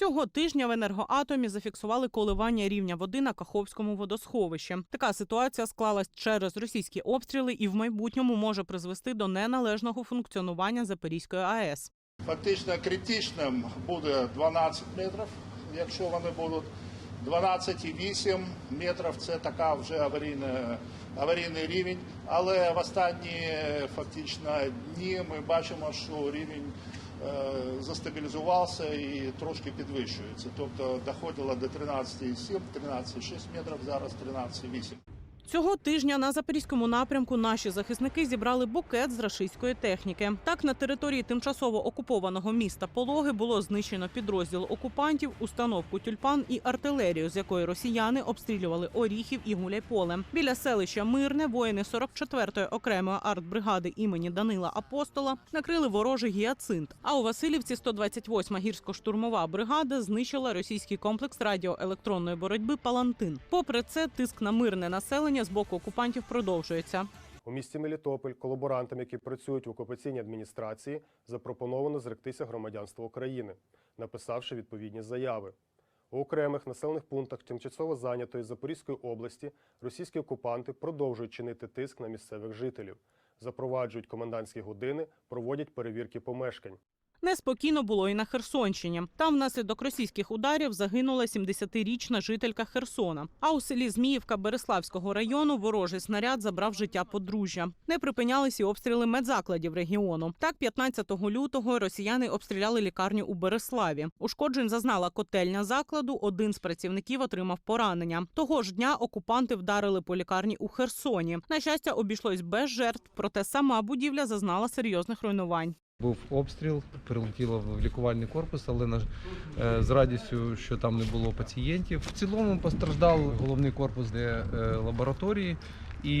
Цього тижня в енергоатомі зафіксували коливання рівня води на Каховському водосховищі. Така ситуація склалась через російські обстріли і в майбутньому може призвести до неналежного функціонування Запорізької АЕС. Фактично критичним буде 12 метрів, якщо вони будуть. 12,8 метрів це така вже аварійна, аварійний рівень. Але в останні фактично дні ми бачимо, що рівень застабілізувався і трошки підвищується. Тобто доходило до 13,7, 13,6 метрів, зараз 13,8. Цього тижня на запорізькому напрямку наші захисники зібрали букет з рашистської техніки. Так на території тимчасово окупованого міста Пологи було знищено підрозділ окупантів, установку тюльпан і артилерію, з якої росіяни обстрілювали Оріхів і Гуляйполе. Біля селища Мирне воїни 44-ї окремої артбригади імені Данила Апостола накрили ворожий гіацинт. А у Васильівці 128-ма гірсько-штурмова бригада знищила російський комплекс радіоелектронної боротьби Палантин. Попри це, тиск на мирне населення з боку окупантів продовжується. У місті Мелітополь колаборантам, які працюють в окупаційній адміністрації, запропоновано зректися громадянства України, написавши відповідні заяви. У окремих населених пунктах тимчасово зайнятої Запорізької області російські окупанти продовжують чинити тиск на місцевих жителів, запроваджують комендантські години, проводять перевірки помешкань. Неспокійно було і на Херсонщині. Там внаслідок російських ударів загинула 70-річна жителька Херсона. А у селі Зміївка Береславського району ворожий снаряд забрав життя подружжя. Не припинялися і обстріли медзакладів регіону. Так, 15 лютого росіяни обстріляли лікарню у Береславі. Ушкоджень зазнала котельня закладу. Один з працівників отримав поранення. Того ж дня окупанти вдарили по лікарні у Херсоні. На щастя, обійшлось без жертв, проте сама будівля зазнала серйозних руйнувань. Був обстріл, прилетіло в лікувальний корпус, але на е, з радістю, що там не було пацієнтів. В цілому постраждав головний корпус, де е, лабораторії, і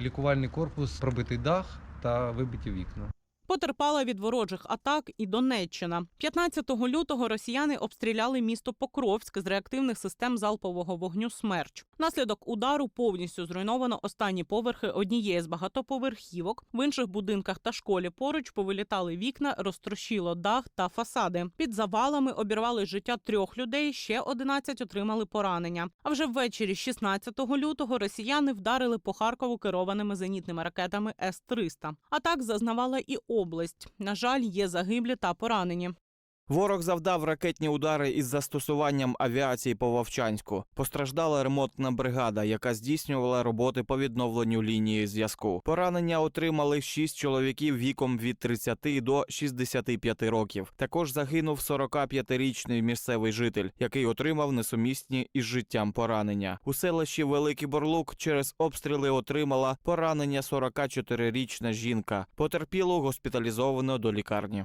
лікувальний корпус, пробитий дах та вибиті вікна. Потерпала від ворожих атак і Донеччина. 15 лютого росіяни обстріляли місто Покровськ з реактивних систем залпового вогню «Смерч». Наслідок удару повністю зруйновано останні поверхи однієї з багатоповерхівок. В інших будинках та школі поруч повилітали вікна, розтрощило дах та фасади. Під завалами обірвали життя трьох людей. Ще 11 отримали поранення. А вже ввечері 16 лютого росіяни вдарили по Харкову керованими зенітними ракетами С-300. Атак зазнавала і область. На жаль, є загиблі та поранені. Ворог завдав ракетні удари із застосуванням авіації по Вовчанську. Постраждала ремонтна бригада, яка здійснювала роботи по відновленню лінії зв'язку. Поранення отримали шість чоловіків віком від 30 до 65 років. Також загинув 45-річний місцевий житель, який отримав несумісні із життям поранення. У селищі Великий Борлук через обстріли отримала поранення 44-річна жінка. Потерпілу госпіталізовано до лікарні.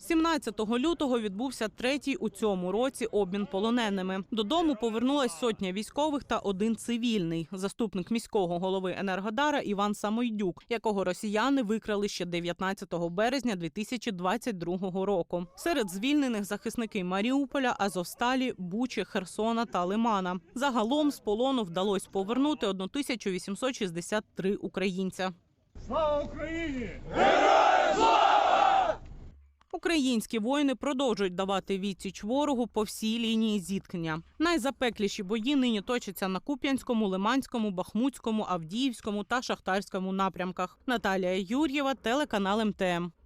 17 лютого відбувся третій у цьому році обмін полоненими. Додому повернулась сотня військових та один цивільний. Заступник міського голови Енергодара Іван Самойдюк, якого росіяни викрали ще 19 березня 2022 року. Серед звільнених захисники Маріуполя, Азовсталі, Бучі, Херсона та Лимана. Загалом з полону вдалося повернути 1863 українця. Українські воїни продовжують давати відсіч ворогу по всій лінії зіткнення. Найзапекліші бої нині точаться на Куп'янському, Лиманському, Бахмутському, Авдіївському та Шахтарському напрямках. Наталія Юр'єва, телеканал МТМ.